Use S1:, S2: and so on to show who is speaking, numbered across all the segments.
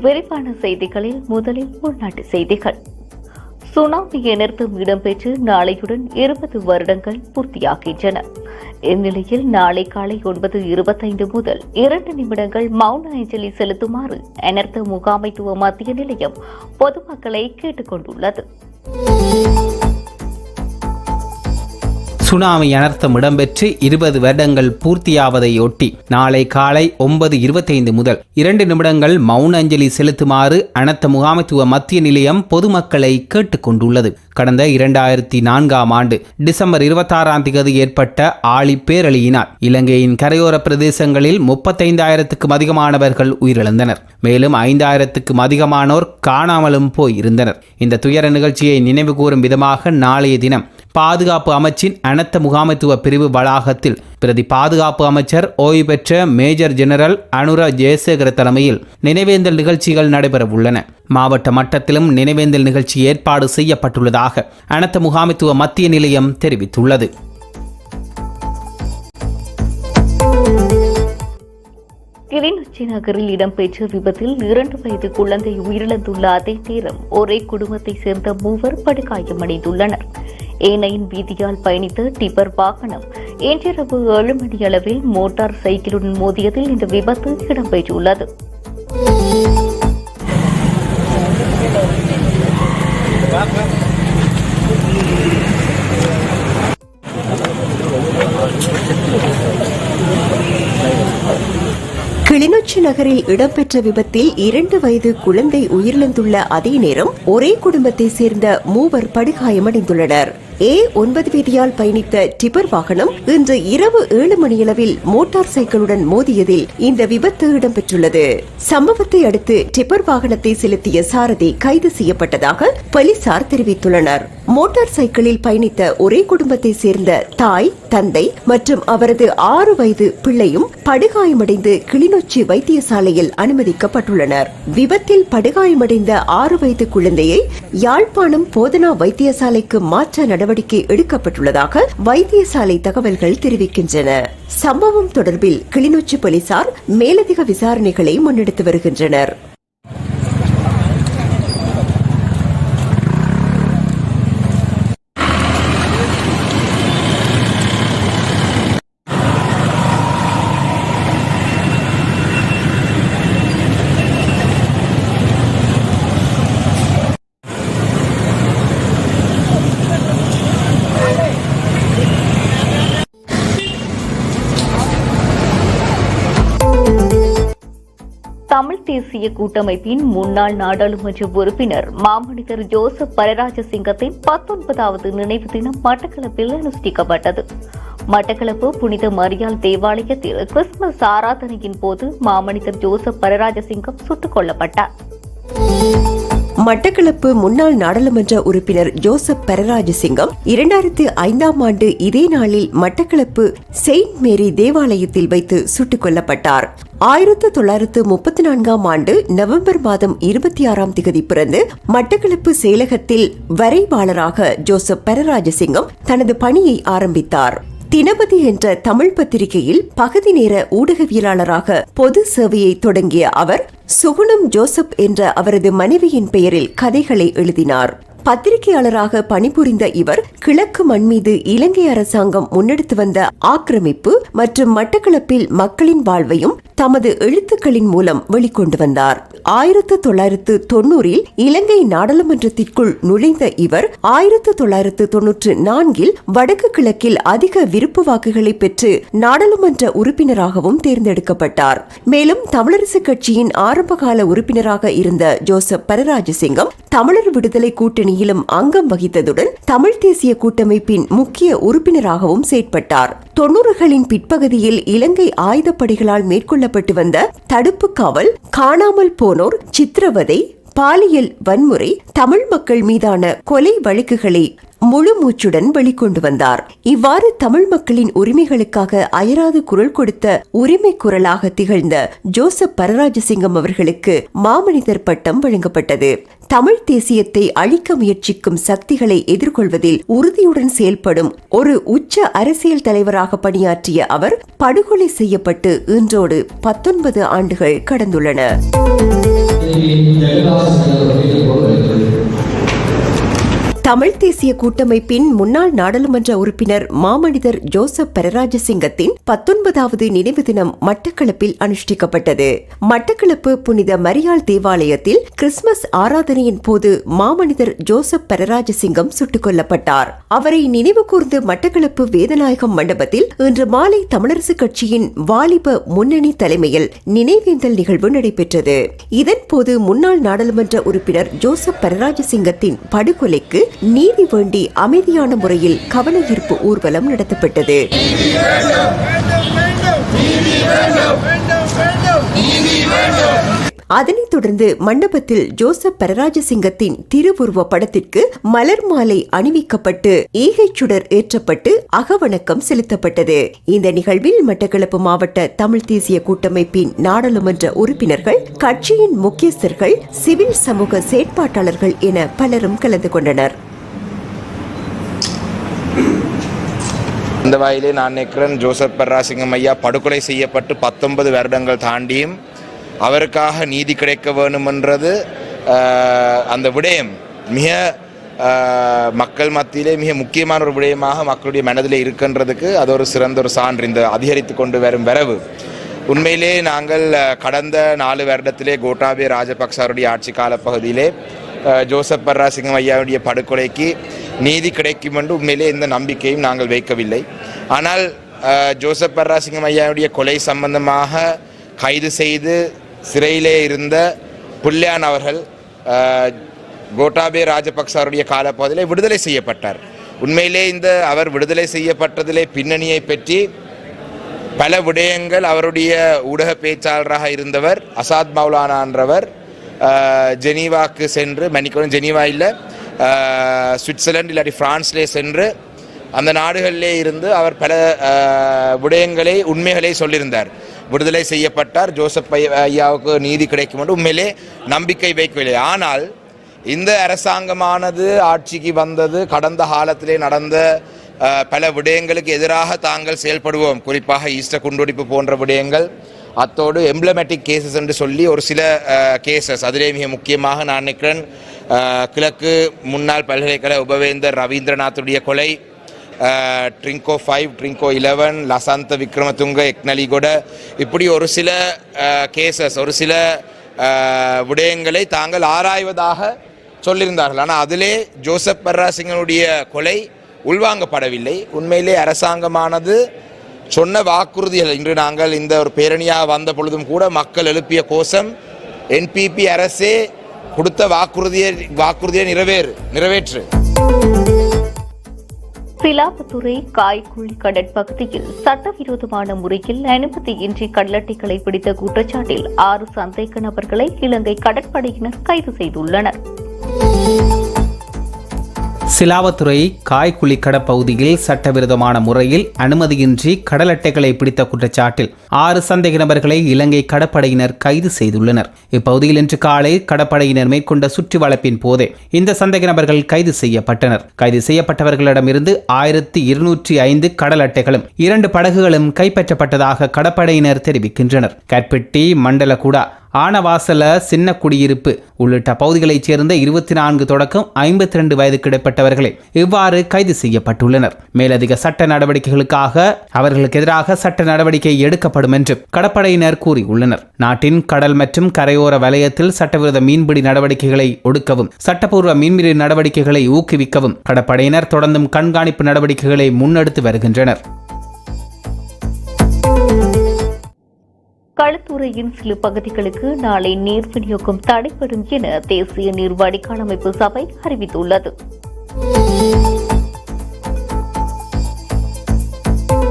S1: விரிவான செய்திகளில் முதலில் உள்நாட்டு செய்திகள். சுனாமியை நிறுத்தம் இடம்பெற்று நாளையுடன் இருபது வருடங்கள் பூர்த்தியாகின்றன. இந்நிலையில் நாளை காலை ஒன்பது இருபத்தைந்து முதல் இரண்டு நிமிடங்கள் மௌன அஞ்சலி செலுத்துமாறு அனர்த்த முகாமைத்துவ மத்திய நிலையம் பொதுமக்களை கேட்டுக் கொண்டுள்ளது
S2: சுனாமி அனர்த்தம் இடம்பெற்று இருபது வருடங்கள் பூர்த்தியாவதையொட்டி நாளை காலை ஒன்பது இருபத்தைந்து முதல் இரண்டு நிமிடங்கள் மௌன அஞ்சலி செலுத்துமாறு அனர்த்த முகாமைத்துவ மத்திய நிலையம் பொதுமக்களை கேட்டுக்கொண்டுள்ளது கடந்த இரண்டாயிரத்தி நான்காம் ஆண்டு டிசம்பர் இருபத்தாறாம் தேதி ஏற்பட்ட ஆழி பேரழியினால் இலங்கையின் கரையோர பிரதேசங்களில் முப்பத்தைந்தாயிரத்துக்கும் அதிகமானவர்கள் உயிரிழந்தனர். மேலும் ஐந்தாயிரத்துக்கும் அதிகமானோர் காணாமலும் போயிருந்தனர். இந்த துயர நிகழ்ச்சியை நினைவுகூரும் விதமாக நாளைய தினம் பாதுகாப்பு அமைச்சின் அனத்த முகாமைத்துவ பிரிவு வளாகத்தில் பிரதி பாதுகாப்பு அமைச்சர் ஓய்வு பெற்ற மேஜர் ஜெனரல் அனுரா ஜெயசேகர தலைமையில் நினைவேந்தல் நிகழ்ச்சிகள் நடைபெறவுள்ளன மாவட்ட மட்டத்திலும் நினைவேந்தல் நிகழ்ச்சி ஏற்பாடு செய்யப்பட்டுள்ளதாக அனத்த முகாமைத்துவ மத்திய நிலையம் தெரிவித்துள்ளது.
S1: கிளிநொச்சி நகரில் இடம்பெற்ற விபத்தில் இரண்டு வயது குழந்தை உயிரிழந்துள்ள அதே நேரம் ஒரே குடும்பத்தைச் சேர்ந்த மூவர் படுகாயமடைந்துள்ளனர். ஏனையின் வீதியால் பயணித்த டிப்பர் வாகனம் இன்றிரவு ஏழு மணியளவில் மோட்டார் சைக்கிளுடன் மோதியதில் இந்த விபத்து இடம்பெற்றுள்ளது.
S3: கிளிநொச்சி நகரில் இடம்பெற்ற விபத்தில் இரண்டு வயது குழந்தை உயிரிழந்துள்ள அதே நேரம் ஒரே குடும்பத்தை சேர்ந்த மூவர் படுகாயமடைந்துள்ளனர். ஏ ஒன்பது வீதியால் பயணித்த டிபர் வாகனம் இன்று இரவு ஏழு மணியளவில் மோட்டார் சைக்கிளுடன் மோதியதில் இந்த விபத்து இடம்பெற்றுள்ளது. சம்பவத்தை அடுத்து டிபர் வாகனத்தை செலுத்திய சாரதி கைது செய்யப்பட்டதாக போலீசார் தெரிவித்துள்ளனர். மோட்டார் சைக்கிளில் பயணித்த ஒரே குடும்பத்தை சேர்ந்த தாய் தந்தை மற்றும் அவரது ஆறு வயது பிள்ளையும் படுகாயமடைந்து கிளிநொச்சி வைத்தியசாலையில் அனுமதிக்கப்பட்டுள்ளனர். விபத்தில் படுகாயமடைந்த ஆறு வயது குழந்தையை யாழ்ப்பாணம் போதனா வைத்தியசாலைக்கு மாற்ற நடவடிக்கை எடுக்கப்பட்டுள்ளதாக வைத்தியசாலை தகவல்கள் தெரிவிக்கின்றன. சம்பவம் தொடர்பில் கிளிநொச்சி போலீசார் மேலதிக விசாரணைகளை முன்னெடுத்து வருகின்றனர்.
S1: தேசிய கூட்டமைப்பின் முன்னாள் நாடாளுமன்ற உறுப்பினர் மாமனிதர் ஜோசப் பரராஜசிங்கத்தின் பத்தொன்பதாவது நினைவு தினம் மட்டக்களப்பில் அனுஷ்டிக்கப்பட்டது. மட்டக்களப்பு புனித மரியால் தேவாலயத்தில் கிறிஸ்துமஸ் ஆராதனையின் போது மாமனிதர் ஜோசப் பரராஜசிங்கம் சுட்டுக் கொல்லப்பட்டார்.
S3: மட்டக்களப்பு முன்னாள் நாடாளுமன்ற உறுப்பினர் ஜோசப் பரராஜசிங்கம் இரண்டாயிரத்து ஐந்தாம் ஆண்டு இதே நாளில் மட்டக்களப்பு செயின்ட் மேரி தேவாலயத்தில் வைத்து சுட்டுக் கொல்லப்பட்டார். ஆயிரத்து தொள்ளாயிரத்து முப்பத்தி நான்காம் ஆண்டு நவம்பர் மாதம் இருபத்தி ஆறாம் திகதி பிறந்து மட்டக்களப்பு செயலகத்தில் வரைவாளராக ஜோசப் பரராஜசிங்கம் தனது பணியை ஆரம்பித்தார். தினபதி என்ற தமிழ் பத்திரிகையில் பகுதி நேர ஊடகவியலாளராக பொது சேவையை தொடங்கிய அவர் சுகுணம் ஜோசப் என்ற அவரது மனைவியின் பெயரில் கதைகளை எழுதினார். பத்திரிகையாளராக பணிபுரிந்த இவர் கிழக்கு மண் மீது இலங்கை அரசாங்கம் முன்னெடுத்து வந்த ஆக்கிரமிப்பு மற்றும் மட்டக்களப்பில் மக்களின் வாழ்வையும் தமது எழுத்துக்களின் மூலம் வெளிக்கொண்டு வந்தார். ஆயிரத்து தொள்ளாயிரத்து தொன்னூறில் இலங்கை நாடாளுமன்றத்திற்குள் நுழைந்த இவர் ஆயிரத்து தொள்ளாயிரத்து தொன்னூற்று நான்கில் வடக்கு கிழக்கில் அதிக விருப்பு வாக்குகளை பெற்று நாடாளுமன்ற உறுப்பினராகவும் தேர்ந்தெடுக்கப்பட்டார். மேலும் தமிழரசு கட்சியின் ஆரம்பகால உறுப்பினராக இருந்த ஜோசப் பரராஜசிங்கம் தமிழர் விடுதலை அணியிலும் அங்கம் வகித்ததுடன் தமிழ் தேசிய கூட்டமைப்பின் முக்கிய உறுப்பினராகவும் செயற்பட்டார். தொன்னூறுகளின் பிற்பகுதியில் இலங்கை ஆயுதப்படைகளால் மேற்கொள்ளப்பட்டு வந்த தடுப்பு காவல் காணாமல் போனோர் சித்திரவதை பாலியல் வன்முறை தமிழ் மக்கள் மீதான கொலை வழக்குகளை முழு மூச்சுடன் வெளிக்கொண்டு வந்தார். இவ்வாறு தமிழ் மக்களின் உரிமைகளுக்காக அயராது குரல் கொடுத்த உரிமை குரலாக திகழ்ந்த ஜோசப் பரராஜசிங்கம் அவர்களுக்கு மாமனிதர் பட்டம் வழங்கப்பட்டது. தமிழ் தேசியத்தை அழிக்க முயற்சிக்கும் சக்திகளை எதிர்கொள்வதில் உறுதியுடன் செயல்படும் ஒரு உச்ச அரசியல் தலைவராக பணியாற்றிய அவர் படுகொலை செய்யப்பட்டு இன்றோடு பத்தொன்பது ஆண்டுகள் கடந்துள்ளன. தமிழ் தேசிய கூட்டமைப்பின் முன்னாள் நாடாளுமன்ற உறுப்பினர் மாமனிதர் ஜோசப் பரராஜசிங்கத்தின் பத்தொன்பதாவது நினைவு தினம் மட்டக்களப்பில் அனுஷ்டிக்கப்பட்டது. மட்டக்களப்பு புனித மரியாள் தேவாலயத்தில் கிறிஸ்துமஸ் ஆராதனையின் போது மாமனிதர் ஜோசப் பரராஜசிங்கம் சுட்டுக் கொல்லப்பட்டார். அவரை நினைவு கூர்ந்து மட்டக்களப்பு வேதநாயகம் மண்டபத்தில் இன்று மாலை தமிழரசு கட்சியின் வாலிப முன்னணி தலைமையில் நினைவேந்தல் நிகழ்வு நடைபெற்றது. இதன்போது முன்னாள் நாடாளுமன்ற உறுப்பினர் ஜோசப் பரராஜசிங்கத்தின் படுகொலைக்கு நீதி வேண்டி அமைதியான முறையில் கவனஈர்ப்பு ஊர்வலம் நடத்தப்பட்டது. அதனைத் தொடர்ந்து மண்டபத்தில் ஜோசப் பரராஜசிங்கத்தின் திருவுருவ படத்திற்கு மலர் மாலை அணிவிக்கப்பட்டு ஈகைச்சுடர் ஏற்றப்பட்டு அகவணக்கம் செலுத்தப்பட்டது. இந்த நிகழ்வில் மட்டக்களப்பு மாவட்ட தமிழ் தேசிய கூட்டமைப்பின் நாடாளுமன்ற உறுப்பினர்கள் கட்சியின் முக்கியஸ்தர்கள் சிவில் சமூக செயற்பாட்டாளர்கள் என பலரும் கலந்து கொண்டனர்.
S4: இந்த வாயிலே நான் நினைக்கிறேன் ஜோசப் பர்ராசிங்கம் ஐயா படுகொலை செய்யப்பட்டு பத்தொன்பது வருடங்கள் தாண்டியும் அவருக்காக நீதி கிடைக்க வேணுமென்றது அந்த விடயம் மிக மக்கள் மத்தியிலே மிக முக்கியமான ஒரு விடயமாக மக்களுடைய மனதில் இருக்கின்றதுக்கு அது ஒரு சிறந்த ஒரு சான்று. இந்த அதிகரித்து கொண்டு வரும் வரவு. உண்மையிலே நாங்கள் கடந்த நாலு வருடத்திலே கோட்டாபே ராஜபக்சாருடைய ஆட்சி கால பகுதியிலே அஹ், ஜோசப் பர்ராசிங்கம் ஐயாவுடைய படுகொலைக்கு நீதி கிடைக்கும் என்று உண்மையிலே எந்த நம்பிக்கையும் நாங்கள் வைக்கவில்லை. ஆனால் ஜோசப் ஜோசப் பர்ராசிங்கம் ஐயாவுடைய கொலை சம்பந்தமாக கைது செய்து சிறையிலே இருந்த புல்லியான் அவர்கள் கோட்டாபே கோட்டாபே ராஜபக்சாருடைய காலப்பகுதியிலே விடுதலை செய்யப்பட்டார். உண்மையிலே இந்த அவர் விடுதலை செய்யப்பட்டதிலே பின்னணியை பற்றி பல விடயங்கள் அவருடைய ஊடக பேச்சாளராக இருந்தவர் அசாத் மௌலானான்றவர் ஜெனீவாக்கு சென்று மன்னிக்கணும் ஜெனீவா இல்லை சுவிட்சர்லாந்து இல்லாட்டி ஃப்ரான்ஸ்லே சென்று அந்த நாடுகளிலே இருந்து அவர் பல விடயங்களை உண்மைகளை சொல்லியிருந்தார். விடுதலை செய்யப்பட்டார். ஜோசப் ஐயாவுக்கு நீதி கிடைக்கும் என்று உண்மையிலே நம்பிக்கை வைக்கவில்லை. ஆனால் இந்த அரசாங்கமானது ஆட்சிக்கு வந்தது. கடந்த காலத்திலே நடந்த பல விடயங்களுக்கு எதிராக தாங்கள் செயல்படுவோம். குறிப்பாக ஈஸ்டர் குண்டுடிப்பு போன்ற விடயங்கள். அத்தோடு எம்ப்ளமேட்டிக் கேசஸ் என்று சொல்லி ஒரு சில கேசஸ் அதிலே மிக முக்கியமாக நான் நினைக்கிறேன் கிழக்கு முன்னாள் பல்கலைக்கழக உபவேந்தர் ரவீந்திரநாத்துடைய கொலை ட்ரிங்கோ ஃபைவ் ட்ரிங்கோ இலவன் லசாந்த விக்ரமதுங்க எக்னலிகொட இப்படி ஒரு சில கேசஸ் ஒரு சில விடயங்களை தாங்கள் ஆராய்வதாக சொல்லியிருந்தார்கள். ஆனால் அதிலே ஜோசப் பர்ராசிங்கனுடைய கொலை உள்வாங்கப்படவில்லை. உண்மையிலே அரசாங்கமானது சொன்ன வாக்குறுதிகள் இன்று நாங்கள் இந்த ஒரு பேரணியாக வந்த பொழுதும் கூட மக்கள் எழுப்பிய கோஷம் என்பிபி அரசே கொடுத்த வாக்குறுதியை வாக்குறுதியை நிறைவேறு நிறைவேற்று.
S1: சிலாபத்துறை காய்குழி கடற்பகுதியில் சட்டவிரோதமான முறையில் அனுமதியின்றி கடலட்டைகளை பிடித்த குற்றச்சாட்டில் ஆறு சந்தேக நபர்களை இலங்கை கடற்படையினர் கைது செய்துள்ளனர்.
S2: சிலாவத்துறை காய்குழி பகுதியில் சட்டவிரோதமான முறையில் அனுமதியின்றி கடல் அட்டைகளை பிடித்த குற்றச்சாட்டில் ஆறு சந்தேக நபர்களை இலங்கை கடற்படையினர் கைது செய்துள்ளனர். இப்பகுதியில் இன்று காலை கடற்படையினர் மேற்கொண்ட சுற்றி வளைப்பின் போதே இந்த சந்தேக நபர்கள் கைது செய்யப்பட்டனர். கைது செய்யப்பட்டவர்களிடமிருந்து ஆயிரத்தி இருநூற்றி ஐந்து கடல் அட்டைகளும் இரண்டு படகுகளும் கைப்பற்றப்பட்டதாக கடற்படையினர் தெரிவிக்கின்றனர். கற்பெட்டி மண்டலகுடா ஆனவாசல சின்ன குடியிருப்பு. உள்ளிட்ட பகுதிகளைச் சேர்ந்த இருபத்தி நான்கு தொடக்கம் ஐம்பத்தி ரெண்டு வயதுக்கு இடைப்பட்டவர்களே இவ்வாறு கைது செய்யப்பட்டுள்ளனர். மேலதிக சட்ட நடவடிக்கைகளுக்காக அவர்களுக்கு எதிராக சட்ட நடவடிக்கை எடுக்கப்படும் என்று கடற்படையினர் கூறியுள்ளனர். நாட்டின் கடல் மற்றும் கரையோர வலயத்தில் சட்டவிரோத மீன்பிடி நடவடிக்கைகளை ஒடுக்கவும் சட்டப்பூர்வ மீன்பிடி நடவடிக்கைகளை ஊக்குவிக்கவும் கடற்படையினர் தொடர்ந்தும் கண்காணிப்பு நடவடிக்கைகளை முன்னெடுத்து வருகின்றனர்.
S1: களுத்துறையின் சில பகுதிகளுக்கு நாளை நீர் விநியோகம் தடைபடும் என தேசிய நீர் வடிகால் அமைப்பு சபை அறிவித்துள்ளது.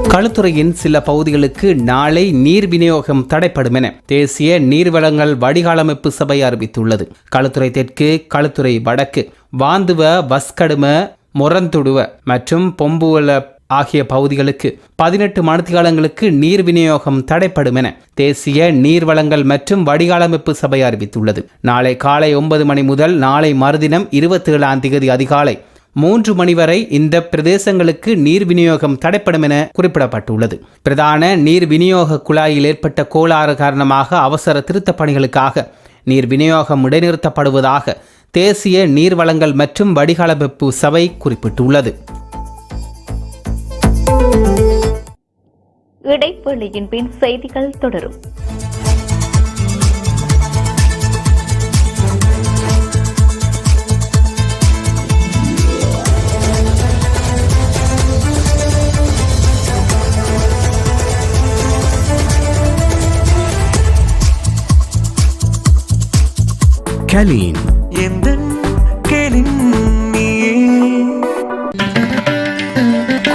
S2: களுத்துறையின் சில பகுதிகளுக்கு நாளை நீர் விநியோகம் தடைப்படும் என தேசிய நீர்வளங்கள் வடிகாலமைப்பு சபை அறிவித்துள்ளது. களுத்துறை தெற்கு களுத்துறை வடக்கு வாந்துவ வஸ்கடும மொரந்துடுவ மற்றும் பொம்புவல ஆகிய பகுதிகளுக்கு பதினெட்டு மணித்தியாலங்களுக்கு நீர் விநியோகம் தடைப்படும் என தேசிய நீர்வளங்கள் மற்றும் வடிகாலமைப்பு சபை அறிவித்துள்ளது. நாளை காலை ஒன்பது மணி முதல் நாளை மறுதினம் இருபத்தி ஏழாம் தேதி அதிகாலை மூன்று மணி வரை இந்த பிரதேசங்களுக்கு நீர் விநியோகம் தடைப்படும் என குறிப்பிடப்பட்டுள்ளது. பிரதான நீர் விநியோக குழாயில் ஏற்பட்ட கோளாறு காரணமாக அவசர திருத்தப் பணிகளுக்காக நீர் விநியோகம் இடைநிறுத்தப்படுவதாக தேசிய நீர்வளங்கள் மற்றும் வடிகாலமைப்பு சபை குறிப்பிட்டுள்ளது.
S1: இடைவேளையின் பின் செய்திகள் தொடரும்.
S5: கலீன்.
S6: எந்தன்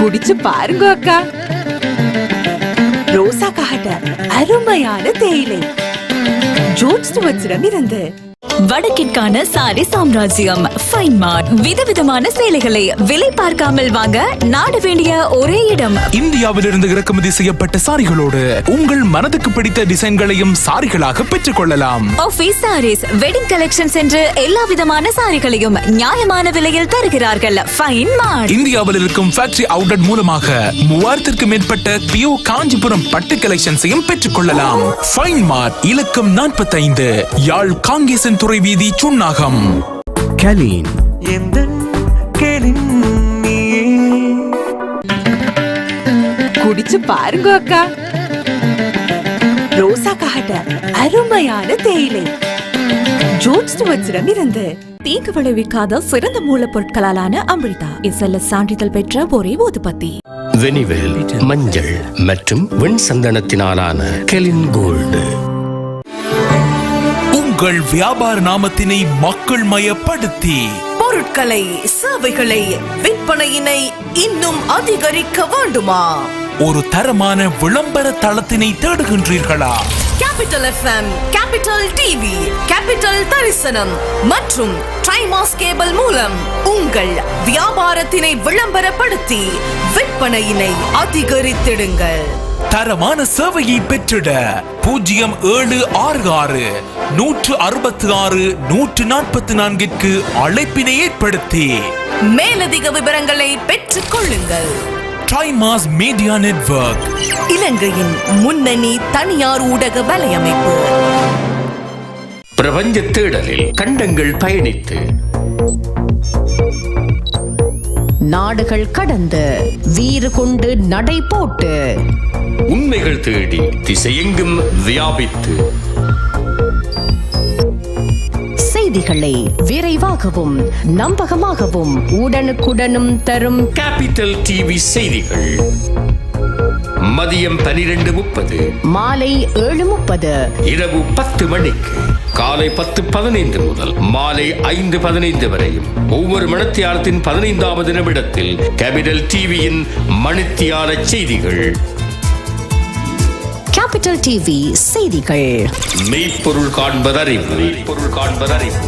S7: குடிச்சு பாருங்க அக்கா. ரோசா காட்ட அருமையான தேயிலை. ஜோட் ஸ்டுவர்ட்ஸிடம் இருந்து
S8: வடக்கிற்கான சாரி சாம்ராஜ்யம். ஃபைன் மார்ட் விதவிதமான சேலைகளை விலை பார்க்காமல் வாங்க நாட வேண்டிய ஒரே இடம்.
S6: இந்தியாவிலிருந்து இறக்குமதி செய்யப்பட்ட சாரிகளோடு உங்கள் மனதுக்கு பிடித்த டிசைன்களையும் சாரிகளாக பெற்றுக் கொள்ளலாம்
S8: ஆபீஸ் சாரீஸ் வெட்டிங் கலெக்ஷன்ஸ் என்று எல்லா விதமான சாரிகளையும் நியாயமான விலையில் தருகிறார்கள். ஃபைன் மார்ட்
S6: இந்தியாவில் இருக்கும் ஃபேக்டரி அவுட்லெட் மூலமாக மூவாயிரத்திற்கும் மேற்பட்ட பியோ காஞ்சிபுரம் பட்டு கலெக்ஷன்ஸையும் பெற்றுக் கொள்ளலாம் ஃபைன் மார்ட் இலக்கம் நாற்பத்தைந்து யாழ் காங்கேசன் துறை வீதி சுண்ணாகம்.
S5: கலீன்.
S7: குடிச்சு பாருங்க அக்கா. ரோசா காட்ட அருமையான தேயிலை. ஜோட் ஸ்டுவர்ட்ஸிடம் இருந்து
S8: தீங்கு விளைவிக்காத சிறந்த மூலப்பொருட்களாலான அமிர்தா இசல்ல சான்றிதழ் பெற்ற ஒரே ஊதுபத்தி
S5: வெனிவேல் மஞ்சள் மற்றும் வெண் சந்தனத்தினாலான கெலின் கோல்டு.
S6: உங்கள் வியாபார நாமத்தினை மக்கள் மயப்படுத்தி
S7: பொருட்களை சேவைகளை விற்பனையினை இன்னும் அதிகரிக்க வேண்டுமா?
S6: ஒரு தரமான விளம்பர தளத்தினை தேடுகின்றீர்களா?
S7: Capital FM Capital TV Capital தரிசனம் மற்றும் டைமாஸ் கேபிள் மூலம் உங்கள் வியாபாரத்தினை விளம்பரப்படுத்தி விற்பனையினை அதிகரித்திடுங்கள்.
S6: தரமான சேவையை பெற்றிட பூஜ்ஜியம் ஏழு ஆறு ஆறு நூற்று அறுபத்தி ஆறு நூற்று நாற்பத்தி நான்கிற்கு அழைப்பினை ஏற்படுத்தி.
S7: மேலதிக விவரங்களை பெற்றுக் கொள்ளுங்கள்
S6: டைமாஸ் மீடியா நெட்வொர்க்
S7: இலங்கையின் முன்னணி தனியார் ஊடக வலையமைப்பு.
S5: பிரபஞ்ச தேடலில் கண்டங்கள் பயணித்து.
S9: நாடுகள் கடந்து வீறு கொண்டு நடை போட்டு.
S5: உண்மைகள் தேடி திசையெங்கும் வியாபித்து.
S9: செய்திகளை விரைவாகவும் நம்பகமாகவும் உடனுக்குடனும் தரும்
S5: கேபிட்டல் டிவி செய்திகள். மதியம் பனிரெண்டு முப்பது.
S9: மாலை ஏழு முப்பது.
S5: இரவு பத்து மணிக்கு. காலை பத்து பதினைந்து முதல் மாலை ஐந்து பதினைந்து வரையும். ஒவ்வொரு மணத்தியாலத்தின் பதினைந்தாவது நிமிடத்தில் கேபிட்டல் டிவியின் மணித்தியால செய்திகள்.
S9: கேபிட்டல் டிவி செய்திகள்.
S5: மெய்ப்பொருள் காண்பதறிவு மெய்ப்பொருள் காண்பதறிவு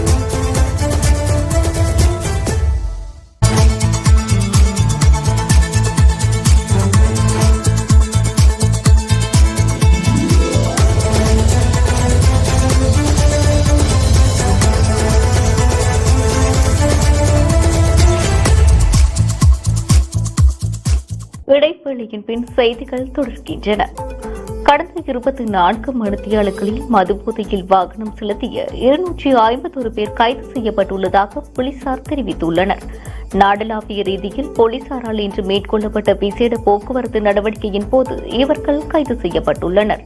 S1: இடைவேளையின் பின் செய்திகள் தொடர்கின்றன. இருபத்தி நான்கு மணித்தியாளர்களில் மதுபோதையில் வாகனம் செலுத்திய இருநூற்றி ஐம்பத்தொரு பேர் கைது செய்யப்பட்டுள்ளதாக போலீசார் தெரிவித்துள்ளனர். நாடளாவிய ரீதியில் போலீசாரால் இன்று மேற்கொள்ளப்பட்ட விசேட போக்குவரத்து நடவடிக்கையின் போது இவர்கள் கைது செய்யப்பட்டுள்ளனர்.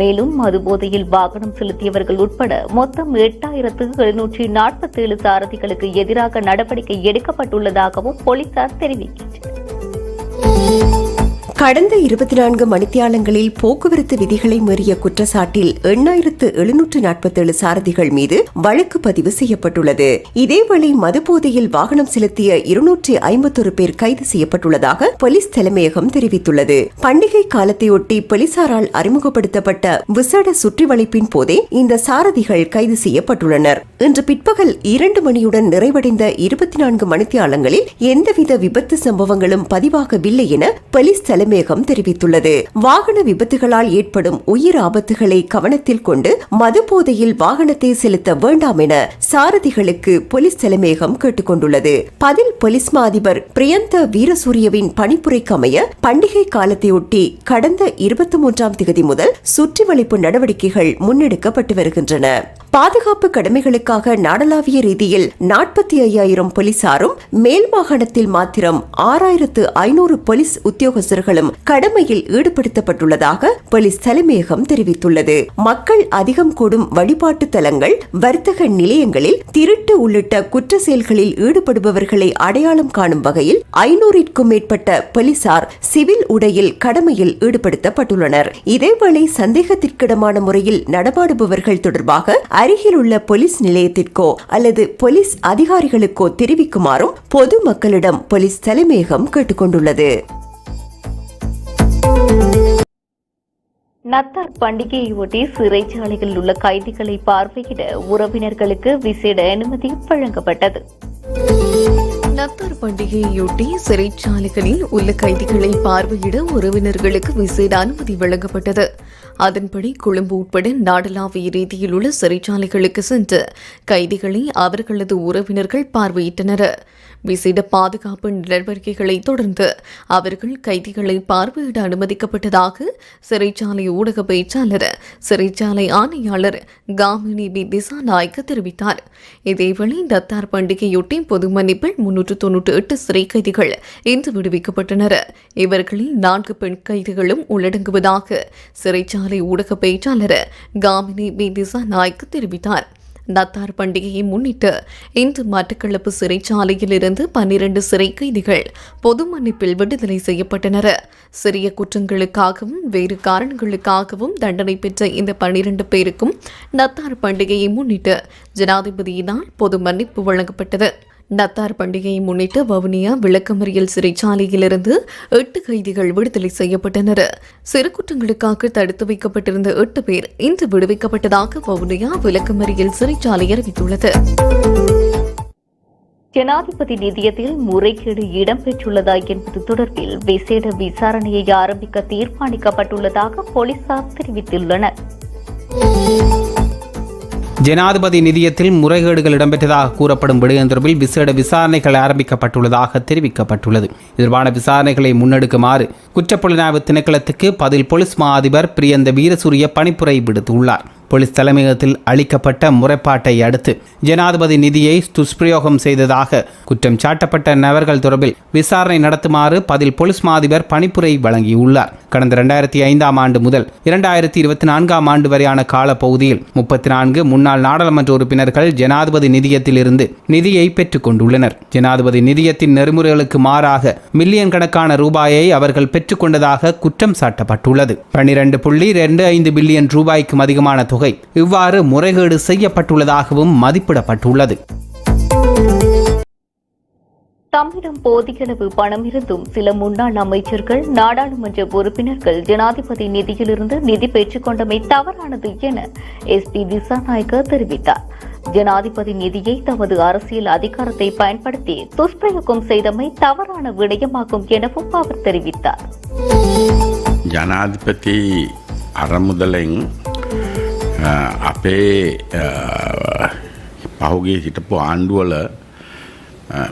S1: மேலும் மதுபோதையில் வாகனம் செலுத்தியவர்கள் உட்பட மொத்தம் எட்டாயிரத்து எழுநூற்றி நாற்பத்தேழு சாரதிகளுக்கு எதிராக நடவடிக்கை எடுக்கப்பட்டுள்ளதாகவும் போலீசார் தெரிவிக்கின்றனர்.
S3: கடந்த இருபத்தி நான்கு மணித்தியாலங்களில் போக்குவரத்து விதிகளை மீறிய குற்றச்சாட்டில் எண்ணாயிரத்து எழுநூற்று நாற்பத்தேழு சாரதிகள் மீது வழக்கு பதிவு செய்யப்பட்டுள்ளது. இதேவேளை மதுபோதையில் வாகனம் செலுத்திய இருநூற்றி ஐம்பத்தொரு பேர் கைது செய்யப்பட்டுள்ளதாக போலீஸ் தலைமையகம் தெரிவித்துள்ளது. பண்டிகை காலத்தையொட்டி போலீசாரால் அறிமுகப்படுத்தப்பட்ட விசேட சுற்றி வளைப்பின் போதே இந்த சாரதிகள் கைது செய்யப்பட்டுள்ளனர். இன்று பிற்பகல் இரண்டு மணியுடன் நிறைவடைந்த இருபத்தி நான்கு மணித்தியாலங்களில் எந்தவித விபத்து சம்பவங்களும் பதிவாகவில்லை என போலீஸ் தலைமையகம் தெரிவித்துள்ளது. வாகன விபத்துகளால் ஏற்படும் உயிர் ஆபத்துகளை கவனத்தில் கொண்டு மது போதையில் வாகனத்தை செலுத்த வேண்டாம் என சாரதிகளுக்கு போலீஸ் தலைமையகம் கேட்டுக் கொண்டுள்ளது பதில் போலீஸ் மா அதிபர் பிரியந்த வீரசூரியவின் பணிப்புரைக்கு அமைய பண்டிகை காலத்தையொட்டி கடந்த இருபத்தி மூன்றாம் திகதி முதல் சுற்றி வளைப்பு நடவடிக்கைகள் முன்னெடுக்கப்பட்டு வருகின்றன. பாதுகாப்பு கடமைகளுக்காக நாடளாவிய ரீதியில் நாற்பத்தி ஐயாயிரம் போலீசாரும் மேல் மாகாணத்தில் மாத்திரம் ஆறாயிரத்து ஐநூறு போலீஸ் உத்தியோகஸ்தர்களும் கடமையில் ஈடுபடுத்தப்பட்டுள்ளதாக போலீஸ் தலைமையகம் தெரிவித்துள்ளது. மக்கள் அதிகம் கூடும் வழிபாட்டு தலங்கள் வர்த்தக நிலையங்களில் திருட்டு உள்ளிட்ட குற்ற செயல்களில் ஈடுபடுபவர்களை அடையாளம் காணும் வகையில் ஐநூறிற்கும் மேற்பட்ட போலீசார் சிவில் உடையில் கடமையில் ஈடுபடுத்தப்பட்டுள்ளனர். இதேவேளை சந்தேகத்திற்கிடமான முறையில் நடமாடுபவர்கள் தொடர்பாக அருகிலுள்ள போலீஸ் நிலையத்திற்கோ அல்லது போலீஸ் அதிகாரிகளுக்கோ தெரிவிக்குமாறும் பொது மக்களிடம் போலீஸ் தலைமையகம் கேட்டுக்கொண்டுள்ளது.
S1: நத்தார் பண்டிகையையொட்டி சிறைச்சாலைகளில் உள்ள கைதிகளை பார்வையிட உறவினர்களுக்கு விசேட அனுமதி வழங்கப்பட்டது.
S10: நத்தார் பண்டிகையையொட்டி சிறைச்சாலைகளில் உள்ள கைதிகளை பார்வையிட உறவினர்களுக்கு விசேட அனுமதி வழங்கப்பட்டது. அதன்படி கொழும்பு உட்பட நாடளாவிய ரீதியில் உள்ள சிறைச்சாலைகளுக்கு சென்று கைதிகளை அவர்களது உறவினர்கள் பார்வையிட்டனர். விசேட பாதுகாப்பு நடவடிக்கைகளை தொடர்ந்து அவர்கள் கைதிகளை பார்வையிட அனுமதிக்கப்பட்டதாக சிறைச்சாலை ஊடக பேச்சாளர் சிறைச்சாலை ஆணையாளர் காமினி பி. திசாநாயக்க தெரிவித்தார். இதேவேளை தத்தார் பண்டிகையொட்டி பொது மன்னிப்பில் முன்னூற்று தொன்னூற்று எட்டு சிறை கைதிகள் இன்று விடுவிக்கப்பட்டனர். இவர்களில் நான்கு பெண் கைதிகளும் உள்ளடங்குவதாக சிறைச்சாலை ஊடக பேச்சாளர் காமினி பி. திசாநாயக்க தெரிவித்தார். நத்தார் பண்டிகையை முன்னிட்டு இன்று மட்டக்களப்பு சிறைச்சாலையிலிருந்து பன்னிரண்டு சிறை கைதிகள் பொது மன்னிப்பில் விடுதலை செய்யப்பட்டனர். சிறிய குற்றங்களுக்காகவும் வேறு காரணங்களுக்காகவும் தண்டனை பெற்ற இந்த பன்னிரண்டு பேருக்கும் நத்தார் பண்டிகையை முன்னிட்டு ஜனாதிபதியினால் பொது மன்னிப்பு வழங்கப்பட்டது. நத்தார் பண்டிகையை முன்னிட்டு வவுனியா விளக்கமறியல் சிறைச்சாலையிலிருந்து எட்டு கைதிகள் விடுதலை செய்யப்பட்டனர். சிறு குற்றங்களுக்காக தடுத்து வைக்கப்பட்டிருந்த எட்டு பேர் இன்று விடுவிக்கப்பட்டதாக வவுனியா விளக்கமறியல் சிறைச்சாலை அறிவித்துள்ளது.
S1: ஜனாதிபதி நிதியத்தில் முறைகேடு இடம்பெற்றுள்ளதா என்பது தொடர்பில் விசேட விசாரணையை ஆரம்பிக்க தீர்மானிக்கப்பட்டுள்ளதாக போலீசார் தெரிவித்துள்ளனர்.
S2: ஜனாதிபதி நிதியத்தில் முறைகேடுகள் இடம்பெற்றதாக கூறப்படும் விடயம் தொடர்பில் விசேட விசாரணைகள் ஆரம்பிக்கப்பட்டுள்ளதாக தெரிவிக்கப்பட்டுள்ளது. இதற்கான விசாரணைகளை முன்னெடுக்குமாறு குற்றப்புலனாய்வு திணைக்களத்துக்கு பதில் போலீஸ் மா அதிபர் பிரியந்த வீரசூரிய பணிப்புரை விடுத்துள்ளார். போலீஸ் தலைமையகத்தில் அளிக்கப்பட்ட முறைப்பாட்டை அடுத்து ஜனாதிபதி நிதியை துஷ்பிரயோகம் செய்ததாக குற்றம் சாட்டப்பட்ட நபர்கள் தொடர்பில் விசாரணை நடத்துமாறு பதில் போலீஸ் மாதிபர் பணிப்புரை வழங்கியுள்ளார். கடந்த இரண்டாயிரத்தி ஐந்தாம் ஆண்டு முதல் இரண்டாயிரத்தி இருபத்தி நான்காம் ஆண்டு வரையான காலப்பகுதியில் முப்பத்தி நான்கு முன்னாள் நாடாளுமன்ற உறுப்பினர்கள் ஜனாதிபதி நிதியத்தில் இருந்து நிதியை பெற்றுக் கொண்டுள்ளனர். ஜனாதிபதி நிதியத்தின் நெறிமுறைகளுக்கு மாறாக மில்லியன் கணக்கான ரூபாயை அவர்கள் பெற்றுக்கொண்டதாக குற்றம் சாட்டப்பட்டுள்ளது. பன்னிரண்டு புள்ளி ரெண்டு ஐந்து பில்லியன் ரூபாய்க்கும் அதிகமான தொகை இவ்வாறு முறைகேடு செய்யப்பட்டுள்ளதாகவும் மதிப்பிடப்பட்டுள்ளது.
S1: தம்மிடம் போதியளவு பணம் இருந்தும் சில முன்னாள் அமைச்சர்கள் நாடாளுமன்ற உறுப்பினர்கள் ஜனாதிபதி நிதியிலிருந்து நிதி பெற்றுக் கொண்டமை தவறானது என எஸ். பி. திசாநாயக்க தெரிவித்தார். ஜனாதிபதி நிதியை தமது அரசியல் அதிகாரத்தை பயன்படுத்தி துஷ்பிரயோகம் செய்தமை தவறான விடயமாகும் எனவும் அவர் தெரிவித்தார்.
S11: ஜனாதிபதி அறமுதலை අපේ අ, පහුගේ හිටපු ආණ්ඩුවල අ,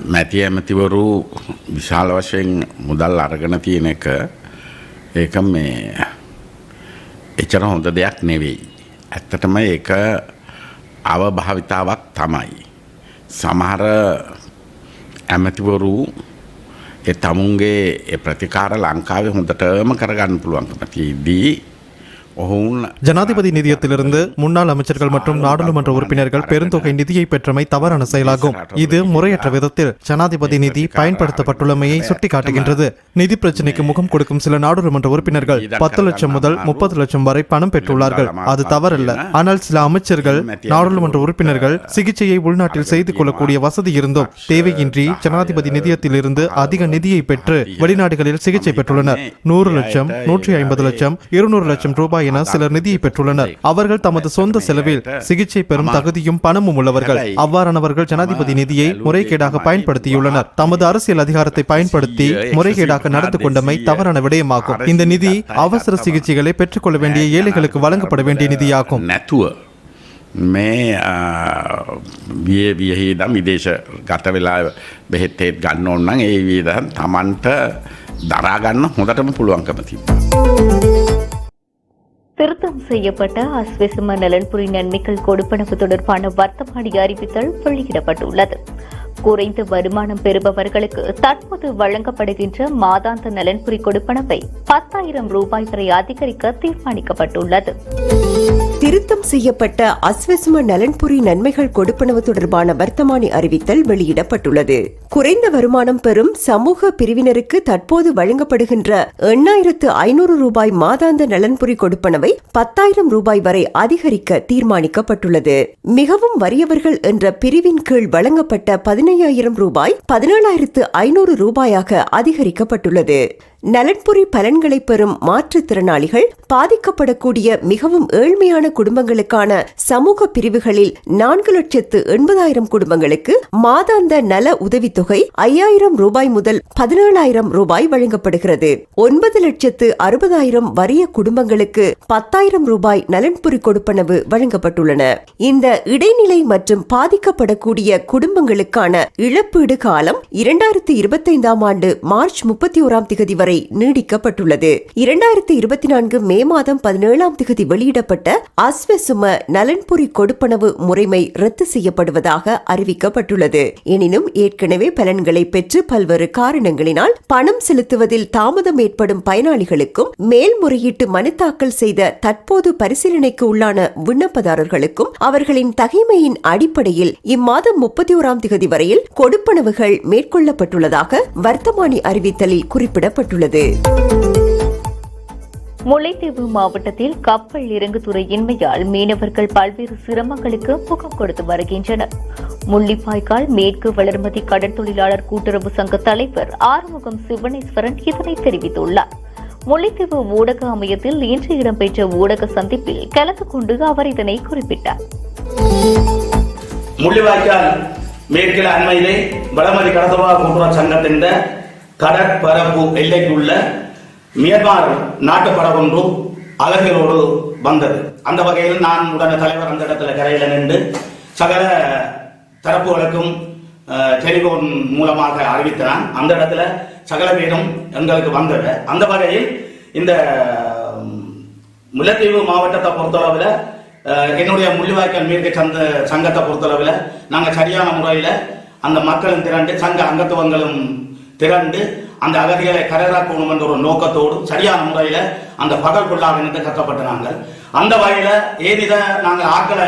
S11: මැති ඇමතිවරු විශාල වශයෙන් මුදල් අරගෙන තියෙන එක ඒක මේ එචර හොඳ දෙයක් නෙවෙයි. ඇත්තටම ඒක අවභාවිතාවක් තමයි. සමහර ඇමතිවරු ඒ තමුන්ගේ ඒ ප්‍රතිකාර ලංකාවේ හොඳටම කරගන්න පුළුවන්කම තියදී ඔහුන්
S12: ஜனாதிபதி நிதியத்திலிருந்து முன்னாள் அமைச்சர்கள் மற்றும் நாடாளுமன்ற உறுப்பினர்கள் பெருந்தொகை நிதியை பெற்றமை தவறான செயலாகும். இது முறையற்ற விதத்தில் ஜனாதிபதி நிதி பயன்படுத்தப்பட்டுள்ளமையை சுட்டிக்காட்டுகின்றது. நிதி பிரச்சினைக்கு முகம் கொடுக்கும் சில நாடாளுமன்ற உறுப்பினர்கள் பத்து லட்சம் முதல் முப்பது லட்சம் வரை பணம் பெற்றுள்ளார்கள். அது தவறல்ல. ஆனால் சில அமைச்சர்கள் நாடாளுமன்ற உறுப்பினர்கள் சிகிச்சையை உள்நாட்டில் செய்து கொள்ளக்கூடிய வசதி இருந்தும் தேவையின்றி ஜனாதிபதி நிதியத்திலிருந்து அதிக நிதியை பெற்று வெளிநாடுகளில் சிகிச்சை பெற்றுள்ளனர். நூறு லட்சம் நூற்றி ஐம்பது லட்சம் இருநூறு லட்சம் ரூபாய் என சிலர் நிதியை பெற்றுள்ளனர் அவர்கள் தமது சொந்த செலவில் சிகிச்சை பெறும் தகுதியும் பணமும் உள்ளவர்கள் அவ்வாறானவர்கள் ஜனாதிபதி நிதியை முறைகேடாக பயன்படுத்தியுள்ளனர் தமது அரசியல் அதிகாரத்தை பயன்படுத்தி முறைகேடாக நடந்து கொண்டமை தவறான விடயமாகும் இந்த நிதி அவசர சிகிச்சைகளை பெற்றுக்கொள்ள வேண்டிய ஏழைகளுக்கு வழங்கப்பட வேண்டிய நிதியாகும்
S11: නැතුව මේ විය වියහිදම් විදේශ ගත වෙලා බෙහෙත්තේත් ගන්න ඔන්නන් ඒ වීදන් තමන්ට දරාගන්න හොඳටම පුළුවන්කම තිබ.
S1: திருத்தம் செய்யப்பட்ட அஸ்வெசும நலன்புரி நன்மைகள் கொடுப்பனவு தொடர்பான வர்த்தமானி அறிவித்தல் வெளியிடப்பட்டுள்ளது. குறைந்த வருமானம் பெறுபவர்களுக்கு தற்போது வழங்கப்படுகின்ற மாதாந்த நலன்புரி கொடுப்பனவை பத்தாயிரம் ரூபாய் வரை அதிகரிக்க தீர்மானிக்கப்பட்டுள்ளது.
S3: திருத்தம் செய்யப்பட்ட அஸ்வசும நலன்புரி நன்மைகள் கொடுப்பனவு தொடர்பான வர்த்தமானி அறிவித்தல் வெளியிடப்பட்டுள்ளது. குறைந்த வருமானம் பெறும் சமூக பிரிவினருக்கு தற்போது வழங்கப்படுகின்ற எண்ணாயிரத்து ஐநூறு ரூபாய் மாதாந்த நலன்புரி கொடுப்பனவை பத்தாயிரம் ரூபாய் வரை அதிகரிக்க தீர்மானிக்கப்பட்டுள்ளது. மிகவும் வறியவர்கள் என்ற பிரிவின் கீழ் வழங்கப்பட்ட பதினையாயிரம் ரூபாய் பதினேழாயிரத்து ஐநூறு ரூபாயாக அதிகரிக்கப்பட்டுள்ளது. நலன்புரி பலன்களை பெறும் மாற்றுத்திறனாளிகள் பாதிக்கப்படக்கூடிய மிகவும் ஏழ்மையான குடும்பங்களுக்கான சமூக பிரிவுகளில் நான்கு லட்சத்து எண்பதாயிரம் குடும்பங்களுக்கு மாதாந்த நல உதவித்தொகை ஐயாயிரம் ரூபாய் முதல் பதினேழாயிரம் ரூபாய் வழங்கப்படுகிறது. ஒன்பது லட்சத்து அறுபதாயிரம் வறிய குடும்பங்களுக்கு பத்தாயிரம் ரூபாய் நலன்புரி கொடுப்பனவு வழங்கப்பட்டுள்ளன. இந்த இடைநிலை மற்றும் பாதிக்கப்படக்கூடிய குடும்பங்களுக்கான இழப்பீடு காலம் இரண்டாயிரத்தி இருபத்தைந்தாம் ஆண்டு மார்ச் முப்பத்தி ஓராம் திகதி வரை நீடிக்கப்பட்டுள்ளது. இரண்டாயிரத்தி இருபத்தி நான்கு மே மாதம் பதினேழாம் திகதி வெளியிடப்பட்ட அஸ்வசும நலன்புரி கொடுப்பனவு முறைமை ரத்து செய்யப்படுவதாக அறிவிக்கப்பட்டுள்ளது. எனினும் ஏற்கனவே பலன்களை பெற்று பல்வேறு காரணங்களினால் பணம் செலுத்துவதில் தாமதம் ஏற்படும் பயனாளிகளுக்கும் மேல்முறையீட்டு மனு தாக்கல் செய்த தற்போது பரிசீலனைக்கு உள்ளான விண்ணப்பதாரர்களுக்கும் அவர்களின் தகைமையின் அடிப்படையில் இம்மாதம் முப்பத்தி ஓராம் திகதி வரையில் கொடுப்பனவுகள் மேற்கொள்ளப்பட்டுள்ளதாக வர்த்தமானி அறிவித்தலில் குறிப்பிடப்பட்டுள்ளது.
S1: முல்லைத்தீவு மாவட்டத்தில் கப்பல் இறங்குதுறை இன்மையால் மீனவர்கள் பல்வேறு சிரமங்களுக்கு முகம் கொடுத்து வருகின்றனர். முள்ளிப்பாய்க்கால் மேற்கு வளர்மதி கடல் தொழிலாளர் கூட்டுறவு சங்க தலைவர் ஆறுமுகம் சிவனேஸ்வரன் இதனை தெரிவித்துள்ளார். முல்லைத்தீவு ஊடக அமையத்தில் இன்று இடம்பெற்ற ஊடக சந்திப்பில் கலந்து கொண்டு அவர் இதனை குறிப்பிட்டார்.
S13: முள்ளிவாய்க்கால் மேற்கில் அண்மையிலே வளமதி கடத்தவா கூட்டுறவு சங்கத்தின் கடற்பரப்பு எல்லைக்குள்ள மியன்மார் நாட்டுப்பட ஒன்று அலகுகளோடு வந்தது. அந்த வகையில் நான் உடனே தலைவர் அந்த இடத்துல கரையில் நின்று சகல தரப்புகளுக்கும் டெலிபோன் மூலமாக அறிவித்தனான் அந்த இடத்துல சகல பேரும் எங்களுக்கு வந்தது. அந்த வகையில் இந்த உம், முல்லைத்தீவு மாவட்டத்தை பொறுத்தளவில் என்னுடைய முள்ளிவாய்க்கால் மேற்கு சந்த சங்கத்தை பொறுத்தளவில் நாங்கள் சரியான முறையில் அந்த மக்களும் திரண்டு சங்க அங்கத்துவங்களும் திரண்டு அந்த அகதிகளை கரையாக்கணும் என்ற ஒரு நோக்கத்தோடு சரியான முறையில் அந்த பகல் கொள்ளாக நின்று கட்டப்பட்ட நாங்கள் அந்த வகையில் ஏனித நாங்கள் ஆட்களை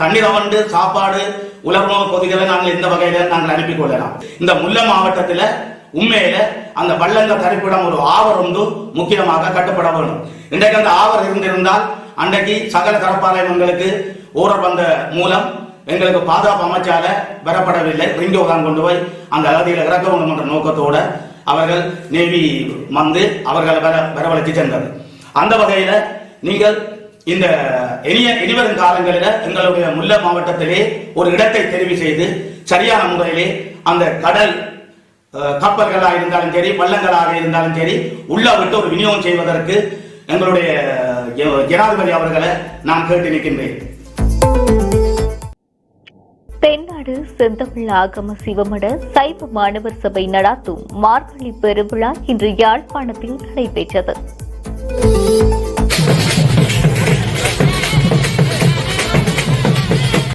S13: தண்ணீர் வந்து சாப்பாடு உலர்ணவு பொதிகளை நாங்கள் இந்த வகையில நாங்கள் அனுப்பி கொள்ளலாம். இந்த முல்லை மாவட்டத்தில் உண்மையில அந்த வள்ளங்க தரிப்பிடம் ஒரு ஆவர் வந்து முக்கியமாக கட்டப்பட வேண்டும் இன்றைக்கு அந்த ஆவர் இருந்திருந்தால் அன்றைக்கு சகல தரப்பாளையங்களுக்கு ஊரர் வந்த மூலம் எங்களுக்கு பாதுகாப்பு அமைச்சால பெறப்படவில்லை. ரிங்கோதான் கொண்டு போய் அந்த அகதியில் இறக்க வேண்டும் என்ற நோக்கத்தோட அவர்கள் நேவி வந்து அவர்களை வர வரவழைத்து சென்றது. அந்த வகையில நீங்கள் இந்த இனிய இனிவரும் காலங்களில் எங்களுடைய முல்லை மாவட்டத்திலே ஒரு இடத்தை தெரிவு செய்து சரியான முறையிலே அந்த கடல் கப்பல்களாக இருந்தாலும் சரி வள்ளங்களாக இருந்தாலும் சரி உள்ள விட்டு ஒரு விநியோகம் செய்வதற்கு எங்களுடைய ஜனாதிபதி அவர்களை நான் கேட்டு நிற்கின்றேன்.
S1: தென்னாடு செந்தமிழ் ஆகம சிவமட சைவ மாணவர் சபை நடாத்தும் மார்கழி பெருவிழா இன்று யாழ்ப்பாணத்தில் நடைபெற்றது.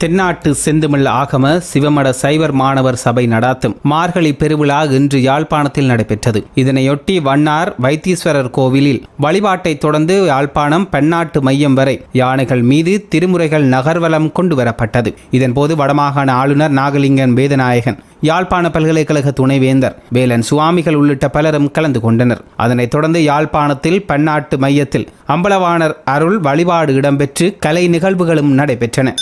S2: தென்னாட்டு செந்துமிழ் ஆகம சிவமட சைவர் மாணவர் சபை நடாத்தும். மார்கழி பெருவிழா இன்று யாழ்ப்பாணத்தில் நடைபெற்றது. இதனையொட்டி வண்ணார் வைத்தீஸ்வரர் கோவிலில் வழிபாட்டை தொடர்ந்து யாழ்ப்பாணம் பெண்ணாட்டு மையம் வரை யானைகள் மீது திருமுறைகள் நகர்வலம் கொண்டு வரப்பட்டது இதன்போது வடமாகாண ஆளுநர் நாகலிங்கன் வேதநாயகன் யாழ்ப்பாண பல்கலைக்கழக துணைவேந்தர் வேலன் சுவாமிகள் உள்ளிட்ட பலரும் கலந்து கொண்டனர். அதனைத் தொடர்ந்து யாழ்ப்பாணத்தில் பன்னாட்டு மையத்தில் அம்பலவாணர் அருள் வழிபாடு இடம்பெற்று கலை நிகழ்வுகளும் நடைபெற்றன.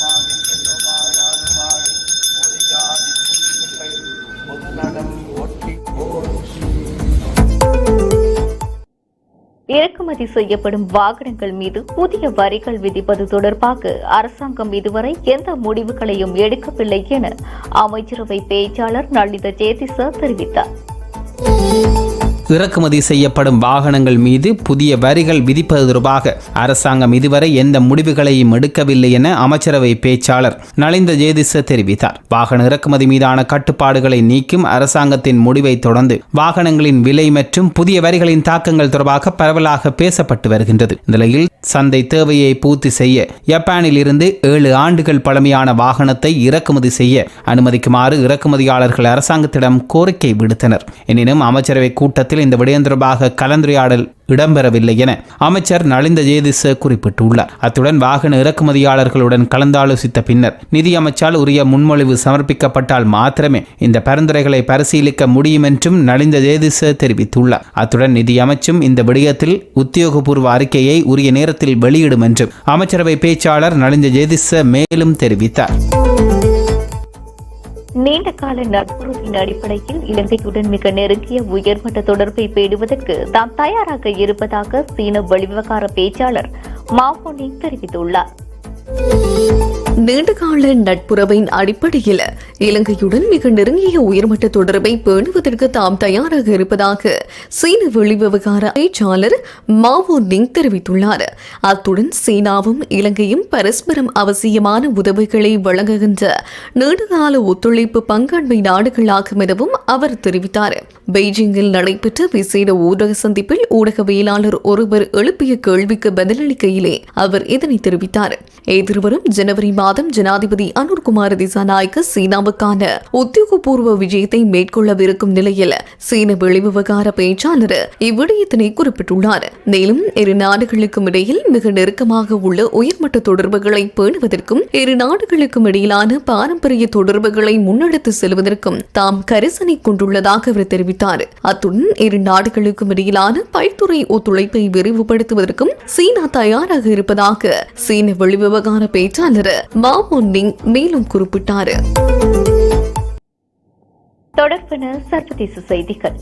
S1: இறக்குமதி செய்யப்படும் வாகனங்கள் மீது புதிய வரிகள் விதிப்பது தொடர்பாக அரசாங்கம் இதுவரை எந்த முடிவுகளையும் எடுக்கவில்லை என அமைச்சரவை பேச்சாளர் நளித ஜேதிச தெரிவித்தார்.
S2: இறக்குமதி செய்யப்படும் வாகனங்கள் மீது புதிய வரிகள் விதிப்பது தொடர்பாக அரசாங்கம் இதுவரை எந்த முடிவுகளையும் எடுக்கவில்லை என அமைச்சரவை பேச்சாளர் நலிந்த ஜேதிச தெரிவித்தார். வாகன இறக்குமதி மீதான கட்டுப்பாடுகளை நீக்கும் அரசாங்கத்தின் முடிவை தொடர்ந்து வாகனங்களின் விலை மற்றும் புதிய வரிகளின் தாக்கங்கள் தொடர்பாக பரவலாக பேசப்பட்டு வருகின்றது. நிலையில் சந்தை தேவையை பூர்த்தி செய்ய ஜப்பானில் இருந்து ஏழு ஆண்டுகள் பழமையான வாகனத்தை இறக்குமதி செய்ய அனுமதிக்குமாறு இறக்குமதியாளர்கள் அரசாங்கத்திடம் கோரிக்கை விடுத்தனர். எனினும் அமைச்சரவை கூட்டத்தில் இந்த விடயம் தொடர்பாக கலந்துரையாடல் இடம்பெறவில்லை என அமைச்சர் நலிந்த ஜேதிச குறிப்பிட்டுள்ளார். அத்துடன் வாகன இறக்குமதியாளர்களுடன் கலந்தாலோசித்த பின்னர் நிதி அமைச்சால் உரிய முன்மொழிவு சமர்ப்பிக்கப்பட்டால் மாத்திரமே இந்த பரிந்துரைகளை பரிசீலிக்க முடியும் என்றும் நலிந்த ஜேதிச தெரிவித்துள்ளார். அத்துடன் நிதி அமைச்சும் இந்த விடயத்தில் உத்தியோகபூர்வ அறிக்கையை உரிய நேரத்தில் வெளியிடும் என்றும் அமைச்சரவை பேச்சாளர் நலிந்த ஜேதிச மேலும் தெரிவித்தார்.
S1: நீண்ட கால நட்புறவின் அடிப்படையில் இலங்கையுடன் மிக நெருங்கிய உயர்மட்ட தொடர்பை பேணுவதற்கு தாம் தயாராக இருப்பதாக சீன வெளிவிவகார பேச்சாளர் மாவோனிங் தெரிவித்துள்ளார்.
S10: நீண்டகால நட்புறவின் அடிப்படையில் இலங்கையுடன் மிக நெருங்கிய உயர்மட்ட தொடர்பை பேணுவதற்கு தாம் தயாராக இருப்பதாக சீன வெளிவிவகார பேச்சாளர் மாவோ நிங் தெரிவித்துள்ளார். அத்துடன் சீனாவும் இலங்கையும் பரஸ்பரம் அவசியமான உதவிகளை வழங்குகின்ற நீண்டகால ஒத்துழைப்பு பங்காண்மை நாடுகளாகும் எனவும் அவர் தெரிவித்தார். பெய்ஜிங்கில் நடைபெற்ற விசேட ஊடக சந்திப்பில் ஊடகவியலாளர் ஒருவர் எழுப்பிய கேள்விக்கு பதிலளிக்கையிலே அவர் இதனை தெரிவித்தார். எதிர்வரும் ஜனவரி மாதம் ஜனாதிபதி அனுர்குமார் திசாநாயக்க சீனாவுக்கான உத்தியோகபூர்வ விஜயத்தை மேற்கொள்ளவிருக்கும் நிலையில் சீன வெளிவிவகார பேச்சாளர் இவ்விடயத்தினை குறிப்பிட்டுள்ளார். மேலும் இரு நாடுகளுக்கும் இடையில் மிக நெருக்கமாக உள்ள உயர்மட்ட தொடர்புகளை பேணுவதற்கும் இரு நாடுகளுக்கும் இடையிலான பாரம்பரிய தொடர்புகளை முன்னெடுத்து செல்வதற்கும் தாம் கரிசனை கொண்டுள்ளதாக அவர் தெரிவித்தார். அத்துடன் இரு நாடுகளுக்கும் இடையிலான பல்துறை ஒத்துழைப்பை விரிவுபடுத்துவதற்கும் சீனா தயாராக இருப்பதாக சீன வெளிவிவகார பேச்சாளர் மாமுன்னிங் மேலும் குறிப்பிட்டார்.
S1: தொடர்பென சர்வதேச செய்திகள்.